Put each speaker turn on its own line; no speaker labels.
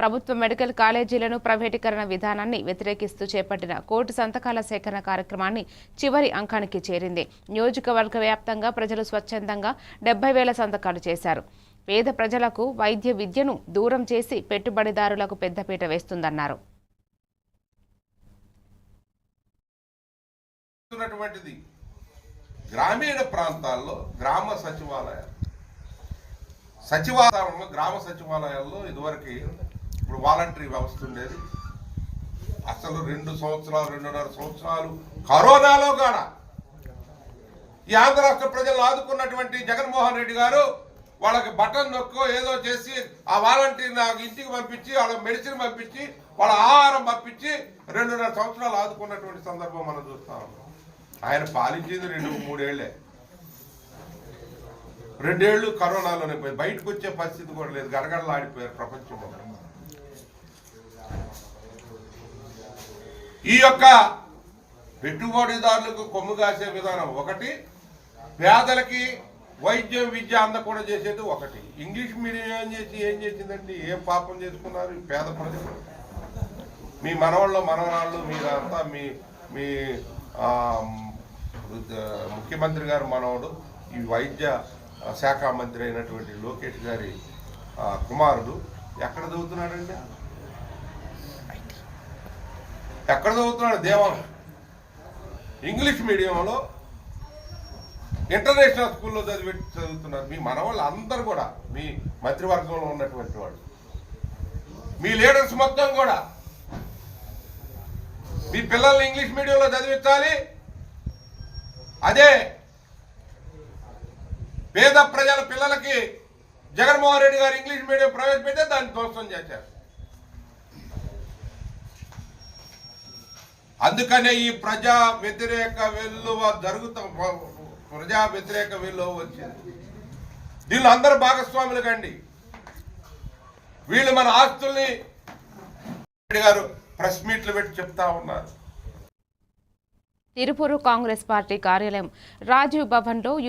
ప్రభుత్వ మెడికల్ కాలేజీలను ప్రైవేటీకరణ విధానాన్ని వ్యతిరేకిస్తూ చేపట్టిన కోటి సంతకాల సేకరణ కార్యక్రమాన్ని చివరి అంకానికి చేరింది. నియోజకవర్గ వ్యాప్తంగా ప్రజలు స్వచ్ఛందంగా డెబ్బై వేల సంతకాలు చేశారు. పేద ప్రజలకు వైద్య విద్యను దూరం చేసి పెట్టుబడిదారులకు పెద్దపీట వేస్తుందన్నారు.
ఉన్నటువంటిది గ్రామీణ ప్రాంతాల్లో గ్రామ సచివాలయాలు. సచివాలయంలో గ్రామ సచివాలయాల్లో ఇదివరకు ఇప్పుడు వాలంటరీ వ్యవస్థ ఉండేది. అసలు రెండు సంవత్సరాలు రెండున్నర సంవత్సరాలు కరోనాలో కూడా ఈ ఆంధ్ర రాష్ట్ర ప్రజలు ఆదుకున్నటువంటి జగన్మోహన్ రెడ్డి గారు వాళ్ళకి బటన్ నొక్కో ఏదో చేసి ఆ వాలంటీర్ నాకు ఇంటికి పంపించి వాళ్ళ మెడిసిన్ పంపించి వాళ్ళ ఆహారం పంపించి రెండున్నర సంవత్సరాలు ఆదుకున్నటువంటి సందర్భం మనం చూస్తా ఉన్నాం. ఆయన పాలించింది రెండు మూడేళ్ళే. రెండేళ్ళు కరోనాలోనే పోయి బయటకు వచ్చే పరిస్థితి కూడా లేదు. గడగడలాడిపోయారు ప్రపంచంలో. ఈ యొక్క పెట్టుబడిదారులకు కొమ్ము కాసే విధానం ఒకటి పేదలకి వైద్యం విద్య అందకుండా చేసేది ఒకటి. ఇంగ్లీష్ మీడియం ఏం చేసి ఏం చేసిందండి? ఏం పాపం చేసుకున్నారు పేద ప్రజలు? మీ మనవాళ్ళు మనవరాళ్ళు మీరంతా మీ మీ ముఖ్యమంత్రి గారు మనవడు ఈ వైద్య శాఖ మంత్రి అయినటువంటి లోకేష్ గారి కుమారుడు ఎక్కడ చదువుతున్నాడండి? ఎక్కడ చదువుతున్నాడు దేవం ఇంగ్లీష్ మీడియంలో ఇంటర్నేషనల్ స్కూల్లో చదివి చదువుతున్నారు. మీ మనవాళ్ళు అందరు కూడా మీ మంత్రివర్గంలో ఉన్నటువంటి వాళ్ళు మీ లీడర్స్ మొత్తం కూడా మీ పిల్లల్ని ఇంగ్లీష్ మీడియంలో చదివించాలి. అదే పేద ప్రజల పిల్లలకి జగన్మోహన్ రెడ్డి గారు ఇంగ్లీష్ మీడియం ప్రవేశపెడితే దాన్ని ధ్వంసం చేశారు. అందుకనే ఈ ప్రజా వ్యతిరేక వెల్లువ జరుగుతా ప్రజా వ్యతిరేక వెల్లువ వచ్చింది. దీనిలో అందరు భాగస్వాములు కండి. వీళ్ళు మన ఆస్తుల్ని గారు ప్రెస్ మీట్లు పెట్టి చెప్తా ఉన్నారు.
తిరుపూరు కాంగ్రెస్ పార్టీ కార్యాలయం రాజీవ్ భవన్లో యూ